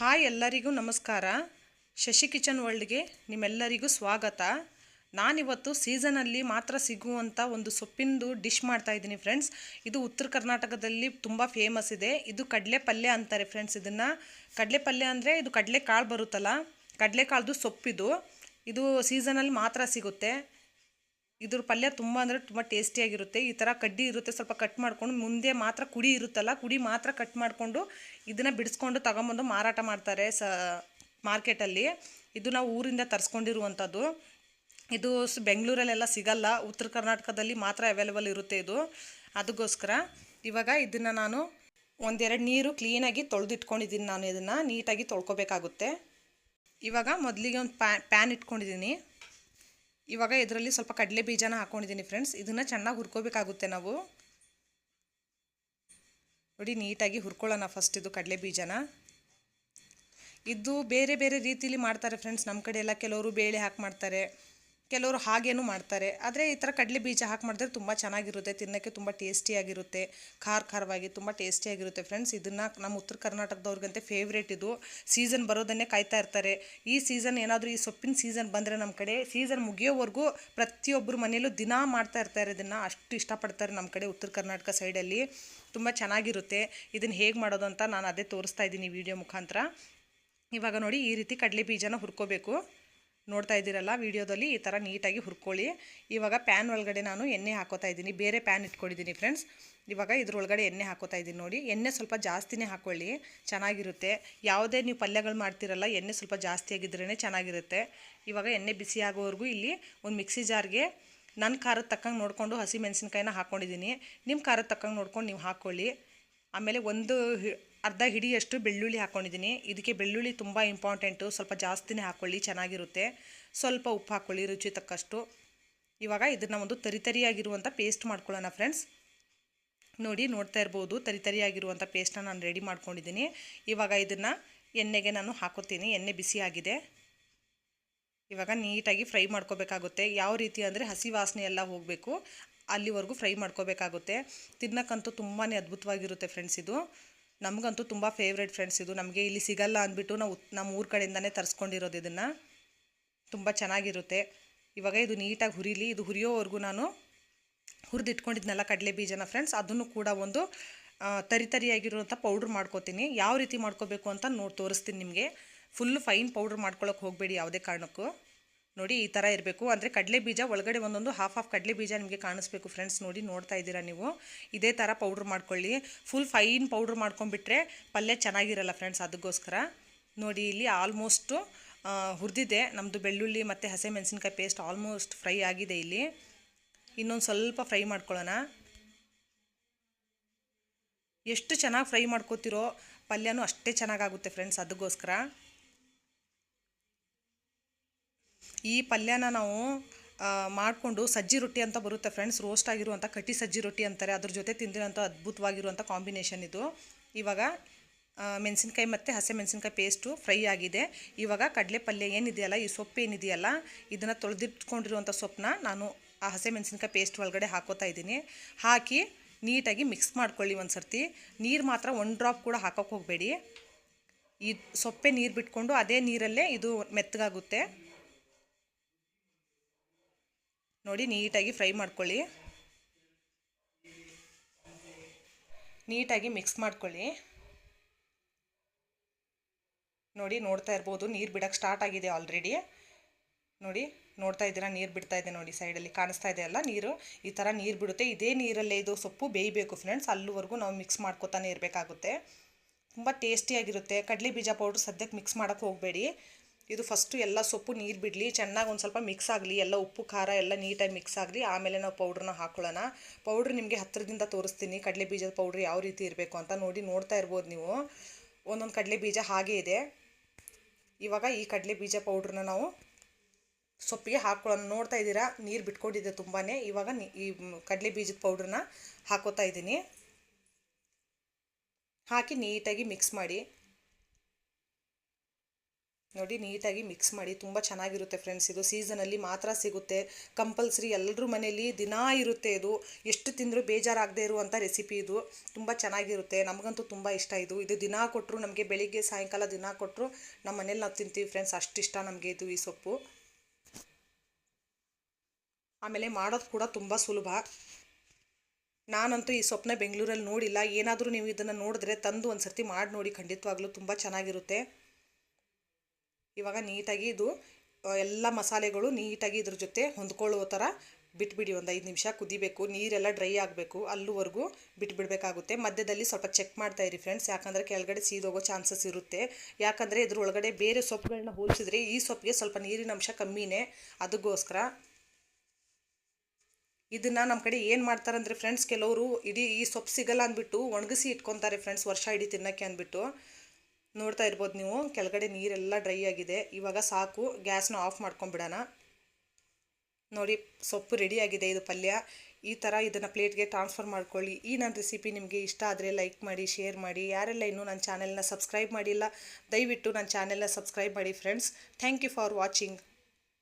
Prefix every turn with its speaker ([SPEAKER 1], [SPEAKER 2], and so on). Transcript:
[SPEAKER 1] Hi ಎಲ್ಲರಿಗೂ ನಮಸ್ಕಾರ. Shashi kitchen ವರ್ಲ್ಡ್ಗೆ ನಿಮ್ಮೆಲ್ಲರಿಗೂ ಸ್ವಾಗತ. ನಾನಿವತ್ತು ಸೀಸನಲ್ಲಿ ಮಾತ್ರ ಸಿಗುವಂಥ ಒಂದು ಸೊಪ್ಪಿಂದು ಡಿಶ್ ಮಾಡ್ತಾ ಇದ್ದೀನಿ ಫ್ರೆಂಡ್ಸ್. ಇದು ಉತ್ತರ ಕರ್ನಾಟಕದಲ್ಲಿ ತುಂಬ ಫೇಮಸ್ ಇದೆ. ಇದು ಕಡಲೆ ಪಲ್ಯ ಅಂತಾರೆ ಫ್ರೆಂಡ್ಸ್ ಇದನ್ನು. ಕಡಲೆ ಪಲ್ಯ ಅಂದರೆ ಇದು ಕಡಲೆ ಕಾಳು ಬರುತ್ತಲ್ಲ, ಕಡಲೆ ಕಾಳ್ದು ಸೊಪ್ಪಿದು. ಇದು ಸೀಸನಲ್ಲಿ ಮಾತ್ರ ಸಿಗುತ್ತೆ. ಇದ್ರ ಪಲ್ಯ ತುಂಬ ಅಂದರೆ ತುಂಬ ಟೇಸ್ಟಿಯಾಗಿರುತ್ತೆ ಈ ಥರ ಕಡ್ಡಿ ಇರುತ್ತೆ, ಸ್ವಲ್ಪ ಕಟ್ ಮಾಡ್ಕೊಂಡು ಮುಂದೆ ಮಾತ್ರ ಕುಡಿ ಇರುತ್ತಲ್ಲ, ಕುಡಿ ಮಾತ್ರ ಕಟ್ ಮಾಡಿಕೊಂಡು ಇದನ್ನು ಬಿಡಿಸ್ಕೊಂಡು ತಗೊಂಬಂದು ಮಾರಾಟ ಮಾಡ್ತಾರೆ ಸ ಮಾರ್ಕೆಟಲ್ಲಿ ಇದು ನಾವು ಊರಿಂದ ತರಿಸ್ಕೊಂಡಿರುವಂಥದ್ದು. ಇದು ಬೆಂಗಳೂರಲ್ಲೆಲ್ಲ ಸಿಗಲ್ಲ, ಉತ್ತರ ಕರ್ನಾಟಕದಲ್ಲಿ ಮಾತ್ರ ಅವೈಲೇಬಲ್ ಇರುತ್ತೆ ಇದು. ಅದಕ್ಕೋಸ್ಕರ ಇವಾಗ ಇದನ್ನು ನಾನು ಒಂದೆರಡು ನೀರು ಕ್ಲೀನಾಗಿ ತೊಳೆದಿಟ್ಕೊಂಡಿದ್ದೀನಿ ನಾನು ಇದನ್ನು, ನೀಟಾಗಿ ತೊಳ್ಕೊಬೇಕಾಗುತ್ತೆ. ಇವಾಗ ಮೊದಲಿಗೆ ಒಂದು ಪ್ಯಾ ಪ್ಯಾನ್ ಇಟ್ಕೊಂಡಿದ್ದೀನಿ. ಇವಾಗ ಇದರಲ್ಲಿ ಸ್ವಲ್ಪ ಕಡಲೆ ಬೀಜನ ಹಾಕ್ಕೊಂಡಿದ್ದೀನಿ ಫ್ರೆಂಡ್ಸ್ ಇದನ್ನು ಚೆನ್ನಾಗಿ ಹುರ್ಕೋಬೇಕಾಗುತ್ತೆ ನಾವು. ನೋಡಿ, ನೀಟಾಗಿ ಹುರ್ಕೊಳ್ಳೋಣ ಫಸ್ಟ್ ಇದು ಕಡಲೆ ಬೀಜನ. ಇದು ಬೇರೆ ಬೇರೆ ರೀತಿಲಿ ಮಾಡ್ತಾರೆ ಫ್ರೆಂಡ್ಸ್ ನಮ್ಮ ಕಡೆ ಎಲ್ಲ ಕೆಲವರು ಬೇಳೆ ಹಾಕಿ ಮಾಡ್ತಾರೆ. ಕೆಲವರು ಹಾಗೇನೂ ಮಾಡ್ತಾರೆ. ಆದರೆ ಈ ಥರ ಕಡಲೆ ಬೀಜ ಹಾಕಿ ಮಾಡಿದ್ರೆ ತುಂಬ ಚೆನ್ನಾಗಿರುತ್ತೆ. ತಿನ್ನೋಕ್ಕೆ ತುಂಬ ಟೇಸ್ಟಿಯಾಗಿರುತ್ತೆ ಖಾರ ಖಾರವಾಗಿ ತುಂಬ ಟೇಸ್ಟಿಯಾಗಿರುತ್ತೆ ಫ್ರೆಂಡ್ಸ್ ಇದನ್ನು ನಮ್ಮ ಉತ್ತರ ಕರ್ನಾಟಕದವ್ರಿಗಂತೆ ಫೇವ್ರೇಟ್ ಇದು. ಸೀಸನ್ ಬರೋದನ್ನೇ ಕಾಯ್ತಾ ಇರ್ತಾರೆ. ಈ ಸೀಸನ್ ಏನಾದರೂ ಈ ಸೊಪ್ಪಿನ ಸೀಸನ್ ಬಂದರೆ ನಮ್ಮ ಕಡೆ ಸೀಸನ್ ಮುಗಿಯೋವರೆಗೂ ಪ್ರತಿಯೊಬ್ಬರ ಮನೆಯಲ್ಲೂ ದಿನಾ ಮಾಡ್ತಾ ಇರ್ತಾರೆ ಇದನ್ನು ಅಷ್ಟು ಇಷ್ಟಪಡ್ತಾರೆ ನಮ್ಮ ಕಡೆ ಉತ್ತರ ಕರ್ನಾಟಕ ಸೈಡಲ್ಲಿ ತುಂಬ ಚೆನ್ನಾಗಿರುತ್ತೆ. ಇದನ್ನು ಹೇಗೆ ಮಾಡೋದು ಅಂತ ನಾನು ಅದೇ ತೋರಿಸ್ತಾ ಇದ್ದೀನಿ ವಿಡಿಯೋ ಮುಖಾಂತರ. ಇವಾಗ ನೋಡಿ ಈ ರೀತಿ ಕಡಲೆ ಬೀಜನ ಹುರ್ಕೋಬೇಕು. ನೋಡ್ತಾ ಇದ್ದೀರಲ್ಲ ವೀಡಿಯೋದಲ್ಲಿ ಈ ಥರ ನೀಟಾಗಿ ಹುರ್ಕೊಳ್ಳಿ. ಇವಾಗ ಪ್ಯಾನ್ ಒಳಗಡೆ ನಾನು ಎಣ್ಣೆ ಹಾಕೋತಾ ಇದ್ದೀನಿ. ಬೇರೆ ಪ್ಯಾನ್ ಇಟ್ಕೊಂಡಿದ್ದೀನಿ ಫ್ರೆಂಡ್ಸ್. ಇವಾಗ ಇದ್ರೊಳಗಡೆ ಎಣ್ಣೆ ಹಾಕೋತಾ ಇದ್ದೀನಿ ನೋಡಿ. ಎಣ್ಣೆ ಸ್ವಲ್ಪ ಜಾಸ್ತಿನೇ ಹಾಕ್ಕೊಳ್ಳಿ ಚೆನ್ನಾಗಿರುತ್ತೆ. ಯಾವುದೇ ನೀವು ಪಲ್ಯಗಳು ಮಾಡ್ತಿರಲ್ಲ, ಎಣ್ಣೆ ಸ್ವಲ್ಪ ಜಾಸ್ತಿ ಆಗಿದ್ರೇ ಚೆನ್ನಾಗಿರುತ್ತೆ. ಇವಾಗ ಎಣ್ಣೆ ಬಿಸಿ ಆಗೋವರೆಗೂ ಇಲ್ಲಿ ಒಂದು ಮಿಕ್ಸಿ ಜಾರ್ಗೆ ನನ್ನ ಖಾರದ ತಕ್ಕಂಗೆ ನೋಡಿಕೊಂಡು ಹಸಿ ಮೆಣಸಿನ್ಕಾಯಿನ ಹಾಕ್ಕೊಂಡಿದ್ದೀನಿ ನಿಮ್ಮ ಖಾರದ ತಕ್ಕಂಗೆ ನೋಡ್ಕೊಂಡು ನೀವು ಹಾಕ್ಕೊಳ್ಳಿ ಆಮೇಲೆ ಒಂದು ಅರ್ಧ ಹಿಡಿಯಷ್ಟು ಬೆಳ್ಳುಳ್ಳಿ ಹಾಕ್ಕೊಂಡಿದ್ದೀನಿ ಇದಕ್ಕೆ ಬೆಳ್ಳುಳ್ಳಿ ತುಂಬ ಇಂಪಾರ್ಟೆಂಟು ಸ್ವಲ್ಪ ಜಾಸ್ತಿನೇ ಹಾಕ್ಕೊಳ್ಳಿ ಚೆನ್ನಾಗಿರುತ್ತೆ. ಸ್ವಲ್ಪ ಉಪ್ಪು ಹಾಕ್ಕೊಳ್ಳಿ ರುಚಿ ತಕ್ಕಷ್ಟು. ಇವಾಗ ಇದನ್ನು ಒಂದು ತರಿತರಿಯಾಗಿರುವಂಥ ಪೇಸ್ಟ್ ಮಾಡ್ಕೊಳ್ಳೋಣ ಫ್ರೆಂಡ್ಸ್ ನೋಡಿ, ನೋಡ್ತಾ ಇರ್ಬೋದು ತರಿತರಿಯಾಗಿರುವಂಥ ಪೇಸ್ಟನ್ನ ನಾನು ರೆಡಿ ಮಾಡ್ಕೊಂಡಿದ್ದೀನಿ. ಇವಾಗ ಇದನ್ನು ಎಣ್ಣೆಗೆ ನಾನು ಹಾಕೋತೀನಿ. ಎಣ್ಣೆ ಬಿಸಿಯಾಗಿದೆ ಇವಾಗ ನೀಟಾಗಿ ಫ್ರೈ ಮಾಡ್ಕೋಬೇಕಾಗುತ್ತೆ. ಯಾವ ರೀತಿ ಅಂದರೆ ಹಸಿ ವಾಸನೆ ಎಲ್ಲ ಹೋಗಬೇಕು. ಅಲ್ಲಿವರೆಗೂ ಫ್ರೈ ಮಾಡ್ಕೋಬೇಕಾಗುತ್ತೆ. ತಿನ್ನಕ್ಕಂತೂ ತುಂಬಾ ಅದ್ಭುತವಾಗಿರುತ್ತೆ ಫ್ರೆಂಡ್ಸ್ ಇದು. ನಮಗಂತೂ ತುಂಬ ಫೇವ್ರೇಟ್ ಫ್ರೆಂಡ್ಸ್ ಇದು. ನಮಗೆ ಇಲ್ಲಿ ಸಿಗಲ್ಲ ಅಂದ್ಬಿಟ್ಟು ನಾವು ನಮ್ಮ ಊರ ಕಡೆಯಿಂದನೇ ತರಿಸ್ಕೊಂಡಿರೋದು ಇದನ್ನು. ತುಂಬ ಚೆನ್ನಾಗಿರುತ್ತೆ. ಇವಾಗ ಇದು ನೀಟಾಗಿ ಹುರಿಲಿ. ಇದು ಹುರಿಯೋವರೆಗೂ ನಾನು ಹುರಿದಿಟ್ಕೊಂಡಿದ್ನಲ್ಲ ಕಡಲೆ ಬೀಜನ ಫ್ರೆಂಡ್ಸ್. ಅದನ್ನು ಕೂಡ ಒಂದು ತರಿ ತರಿಯಾಗಿರುವಂಥ ಪೌಡ್ರ್ ಮಾಡ್ಕೋತೀನಿ. ಯಾವ ರೀತಿ ಮಾಡ್ಕೋಬೇಕು ಅಂತ ನೋಡಿ ತೋರಿಸ್ತೀನಿ ನಿಮಗೆ. ಫುಲ್ ಫೈನ್ ಪೌಡ್ರ್ ಮಾಡ್ಕೊಳ್ಳೋಕೆ ಹೋಗಬೇಡಿ ಯಾವುದೇ ಕಾರಣಕ್ಕೂ. ನೋಡಿ ಈ ಥರ ಇರಬೇಕು. ಅಂದರೆ ಕಡಲೆ ಬೀಜ ಒಳಗಡೆ ಒಂದೊಂದು ಹಾಫ್ ಹಾಫ್ ಕಡಲೆ ಬೀಜ ನಿಮಗೆ ಕಾಣಿಸ್ಬೇಕು ಫ್ರೆಂಡ್ಸ್ ನೋಡಿ ನೋಡ್ತಾ ಇದ್ದೀರಾ ನೀವು. ಇದೇ ಥರ ಪೌಡ್ರ್ ಮಾಡ್ಕೊಳ್ಳಿ. ಫುಲ್ ಫೈನ್ ಪೌಡ್ರ್ ಮಾಡ್ಕೊಂಬಿಟ್ರೆ ಪಲ್ಯ ಚೆನ್ನಾಗಿರಲ್ಲ ಫ್ರೆಂಡ್ಸ್ ಅದಕ್ಕೋಸ್ಕರ ನೋಡಿ ಇಲ್ಲಿ ಆಲ್ಮೋಸ್ಟು ಹುರಿದಿದೆ. ನಮ್ಮದು ಬೆಳ್ಳುಳ್ಳಿ ಮತ್ತು ಹಸಿಮೆಣಸಿನ್ಕಾಯಿ ಪೇಸ್ಟ್ ಆಲ್ಮೋಸ್ಟ್ ಫ್ರೈ ಆಗಿದೆ ಇಲ್ಲಿ. ಇನ್ನೊಂದು ಸ್ವಲ್ಪ ಫ್ರೈ ಮಾಡ್ಕೊಳ್ಳೋಣ. ಎಷ್ಟು ಚೆನ್ನಾಗಿ ಫ್ರೈ ಮಾಡ್ಕೋತಿರೋ ಪಲ್ಯನೂ ಅಷ್ಟೇ ಚೆನ್ನಾಗಾಗುತ್ತೆ ಫ್ರೆಂಡ್ಸ್ ಅದಕ್ಕೋಸ್ಕರ ಈ ಪಲ್ಯನ ನಾವು ಮಾಡಿಕೊಂಡು ಸಜ್ಜಿ ರೊಟ್ಟಿ ಅಂತ ಬರುತ್ತೆ ಫ್ರೆಂಡ್ಸ್ ರೋಸ್ಟ್ ಆಗಿರುವಂಥ ಕಟ್ಟಿ ಸಜ್ಜಿ ರೊಟ್ಟಿ ಅಂತಾರೆ. ಅದ್ರ ಜೊತೆ ತಿಂದಿರೋಂಥ ಅದ್ಭುತವಾಗಿರುವಂಥ ಕಾಂಬಿನೇಷನ್ ಇದು. ಇವಾಗ ಮೆಣಸಿನ್ಕಾಯಿ ಮತ್ತು ಹಸಿ ಮೆಣಸಿನ್ಕಾಯಿ ಪೇಸ್ಟು ಫ್ರೈ ಆಗಿದೆ. ಇವಾಗ ಕಡಲೆ ಪಲ್ಯ ಏನಿದೆಯಲ್ಲ, ಈ ಸೊಪ್ಪು ಏನಿದೆಯಲ್ಲ, ಇದನ್ನು ತೊಳೆದಿಟ್ಕೊಂಡಿರುವಂಥ ಸೊಪ್ಪನ್ನ ನಾನು ಆ ಹಸಿ ಮೆಣಸಿನ್ಕಾಯಿ ಪೇಸ್ಟ್ ಒಳಗಡೆ ಹಾಕೋತಾ ಇದ್ದೀನಿ. ಹಾಕಿ ನೀಟಾಗಿ ಮಿಕ್ಸ್ ಮಾಡ್ಕೊಳ್ಳಿ ಒಂದು ಸರ್ತಿ ನೀರು ಮಾತ್ರ ಒನ್ ಡ್ರಾಪ್ ಕೂಡ ಹಾಕೋಕ್ಕೆ ಹೋಗಬೇಡಿ. ಈ ಸೊಪ್ಪೆ ನೀರು ಬಿಟ್ಕೊಂಡು ಅದೇ ನೀರಲ್ಲೇ ಇದು ಮೆತ್ತಗಾಗುತ್ತೆ. ನೋಡಿ ನೀಟಾಗಿ ಫ್ರೈ ಮಾಡ್ಕೊಳ್ಳಿ. ನೀಟಾಗಿ ಮಿಕ್ಸ್ ಮಾಡ್ಕೊಳ್ಳಿ. ನೋಡಿ ನೋಡ್ತಾ ಇರ್ಬೋದು, ನೀರು ಬಿಡೋಕ್ಕೆ ಸ್ಟಾರ್ಟ್ ಆಗಿದೆ ಆಲ್ರೆಡಿ. ನೋಡಿ ನೋಡ್ತಾ ಇದ್ದೀರಾ, ನೀರು ಬಿಡ್ತಾ ಇದೆ ನೋಡಿ ಸೈಡಲ್ಲಿ ಕಾಣಿಸ್ತಾ ಇದೆ ಅಲ್ಲ ನೀರು. ಈ ಥರ ನೀರು ಬಿಡುತ್ತೆ. ಇದೇ ನೀರಲ್ಲೇ ಇದು ಸೊಪ್ಪು ಬೇಯಬೇಕು ಫ್ರೆಂಡ್ಸ್ ಅಲ್ಲಿವರೆಗೂ ನಾವು ಮಿಕ್ಸ್ ಮಾಡ್ಕೊತಾನೆ ಇರಬೇಕಾಗುತ್ತೆ. ತುಂಬ ಟೇಸ್ಟಿಯಾಗಿರುತ್ತೆ ಕಡಲೆ ಬೀಜ ಪೌಡ್ರ್ ಸದ್ಯಕ್ಕೆ ಮಿಕ್ಸ್ ಮಾಡೋಕ್ಕೆ ಹೋಗಬೇಡಿ. ಇದು ಫಸ್ಟು ಎಲ್ಲ ಸೊಪ್ಪು ನೀರು ಬಿಡಲಿ, ಚೆನ್ನಾಗಿ ಒಂದು ಸ್ವಲ್ಪ ಮಿಕ್ಸ್ ಆಗಲಿ, ಎಲ್ಲ ಉಪ್ಪು, ಖಾರ ಎಲ್ಲ ನೀಟಾಗಿ ಮಿಕ್ಸ್ ಆಗಲಿ, ಆಮೇಲೆ ನಾವು ಪೌಡ್ರನ್ನ ಹಾಕೊಳ್ಳೋಣ. ಪೌಡ್ರ್ ನಿಮಗೆ ಹತ್ತಿರದಿಂದ ತೋರಿಸ್ತೀನಿ, ಕಡಲೆ ಬೀಜದ ಪೌಡ್ರ್ ಯಾವ ರೀತಿ ಇರಬೇಕು ಅಂತ ನೋಡಿ ನೋಡ್ತಾ ಇರ್ಬೋದು ನೀವು. ಒಂದೊಂದು ಕಡಲೆ ಬೀಜ ಹಾಗೇ ಇದೆ. ಇವಾಗ ಈ ಕಡಲೆ ಬೀಜ ಪೌಡ್ರನ್ನ ನಾವು ಸೊಪ್ಪಿಗೆ ಹಾಕೊಳ್ಳೋಣ. ನೋಡ್ತಾ ಇದ್ದೀರಾ? ನೀರು ಬಿಟ್ಕೊಂಡಿದೆ ತುಂಬಾ ಇವಾಗ ಈ ಕಡಲೆ ಬೀಜದ ಪೌಡ್ರನ್ನ ಹಾಕೋತಾ ಇದ್ದೀನಿ. ಹಾಕಿ ನೀಟಾಗಿ ಮಿಕ್ಸ್ ಮಾಡಿ. ನೋಡಿ, ನೀಟಾಗಿ ಮಿಕ್ಸ್ ಮಾಡಿ. ತುಂಬ ಚೆನ್ನಾಗಿರುತ್ತೆ ಫ್ರೆಂಡ್ಸ್ ಇದು ಸೀಸನಲ್ಲಿ ಮಾತ್ರ ಸಿಗುತ್ತೆ. ಕಂಪಲ್ಸರಿ ಎಲ್ಲರೂ ಮನೆಯಲ್ಲಿ ದಿನಾ ಇರುತ್ತೆ ಇದು. ಎಷ್ಟು ತಿಂದರೂ ಬೇಜಾರಾಗದೇ ಇರುವಂಥ ರೆಸಿಪಿ ಇದು. ತುಂಬ ಚೆನ್ನಾಗಿರುತ್ತೆ. ನಮಗಂತೂ ತುಂಬ ಇಷ್ಟ ಇದು. ಇದು ದಿನ ಕೊಟ್ಟರು ನಮಗೆ ಬೆಳಿಗ್ಗೆ ಸಾಯಂಕಾಲ ದಿನ ಕೊಟ್ಟರು ನಮ್ಮ ಮನೇಲಿ ನಾವು ತಿಂತೀವಿ ಫ್ರೆಂಡ್ಸ್ ಅಷ್ಟು ಇಷ್ಟ ನಮಗೆ ಇದು ಈ ಸೊಪ್ಪು. ಆಮೇಲೆ ಮಾಡೋದು ಕೂಡ ತುಂಬ ಸುಲಭ. ನಾನಂತೂ ಈ ಸೊಪ್ಪನ್ನ ಬೆಂಗಳೂರಲ್ಲಿ ನೋಡಿಲ್ಲ. ಏನಾದರೂ ನೀವು ಇದನ್ನು ನೋಡಿದ್ರೆ ತಂದು ಒಂದು ಸರ್ತಿ ಮಾಡಿ ನೋಡಿ. ಖಂಡಿತವಾಗ್ಲೂ ತುಂಬ ಚೆನ್ನಾಗಿರುತ್ತೆ. ಇವಾಗ ನೀಟಾಗಿ ಇದು ಎಲ್ಲ ಮಸಾಲೆಗಳು ನೀಟಾಗಿ ಇದ್ರ ಜೊತೆ ಹೊಂದ್ಕೊಳ್ಳೋ ಥರ ಬಿಟ್ಬಿಡಿ. ಒಂದು ಐದು ನಿಮಿಷ ಕುದಿಬೇಕು, ನೀರೆಲ್ಲ ಡ್ರೈ ಆಗಬೇಕು, ಅಲ್ಲಿವರೆಗೂ ಬಿಟ್ಬಿಡಬೇಕಾಗುತ್ತೆ. ಮಧ್ಯದಲ್ಲಿ ಸ್ವಲ್ಪ ಚೆಕ್ ಮಾಡ್ತಾ ಇರಿ ಫ್ರೆಂಡ್ಸ್, ಯಾಕಂದರೆ ಕೆಳಗಡೆ ಸೀದೋಗೋ ಚಾನ್ಸಸ್ ಇರುತ್ತೆ. ಯಾಕಂದರೆ ಇದ್ರೊಳಗಡೆ ಬೇರೆ ಸೊಪ್ಪುಗಳನ್ನ ಹೋಲಿಸಿದ್ರೆ ಈ ಸೊಪ್ಪಿಗೆ ಸ್ವಲ್ಪ ನೀರಿನ ಅಂಶ ಕಮ್ಮಿನೇ. ಅದಕ್ಕೋಸ್ಕರ ಇದನ್ನು ನಮ್ಮ ಕಡೆ ಏನು ಮಾಡ್ತಾರೆ ಅಂದರೆ ಫ್ರೆಂಡ್ಸ್, ಕೆಲವರು ಇಡೀ ಈ ಸೊಪ್ಪು ಸಿಗಲ್ಲ ಅಂದ್ಬಿಟ್ಟು ಒಣಗಿಸಿ ಇಟ್ಕೊತಾರೆ ಫ್ರೆಂಡ್ಸ್, ವರ್ಷ ಇಡೀ ತಿನ್ನೋಕ್ಕೆ ಅಂದ್ಬಿಟ್ಟು. ನೋಡ್ತಾ ಇರ್ಬೋದು ನೀವು. ಕೆಳಗಡೆ ನೀರೆಲ್ಲ ಡ್ರೈ ಆಗಿದೆ. ಇವಾಗ ಸಾಕು. ಗ್ಯಾಸ್ನ ಆಫ್ ಮಾಡ್ಕೊಂಬಿಡೋಣ ನೋಡಿ, ಸೊಪ್ಪು ರೆಡಿಯಾಗಿದೆ ಇದು ಪಲ್ಯ. ಈ ಥರ ಇದನ್ನು ಪ್ಲೇಟ್ಗೆ ಟ್ರಾನ್ಸ್ಫರ್ ಮಾಡ್ಕೊಳ್ಳಿ. ಈ ನನ್ನ ರೆಸಿಪಿ ನಿಮಗೆ ಇಷ್ಟ ಆದರೆ ಲೈಕ್ ಮಾಡಿ ಶೇರ್ ಮಾಡಿ. ಯಾರೆಲ್ಲ ಇನ್ನೂ ನನ್ನ ಚಾನೆಲ್ನ ಸಬ್ಸ್ಕ್ರೈಬ್ ಮಾಡಿಲ್ಲ, ದಯವಿಟ್ಟು ನನ್ನ ಚಾನೆಲ್ನ ಸಬ್ಸ್ಕ್ರೈಬ್ ಮಾಡಿ friends thank you for watching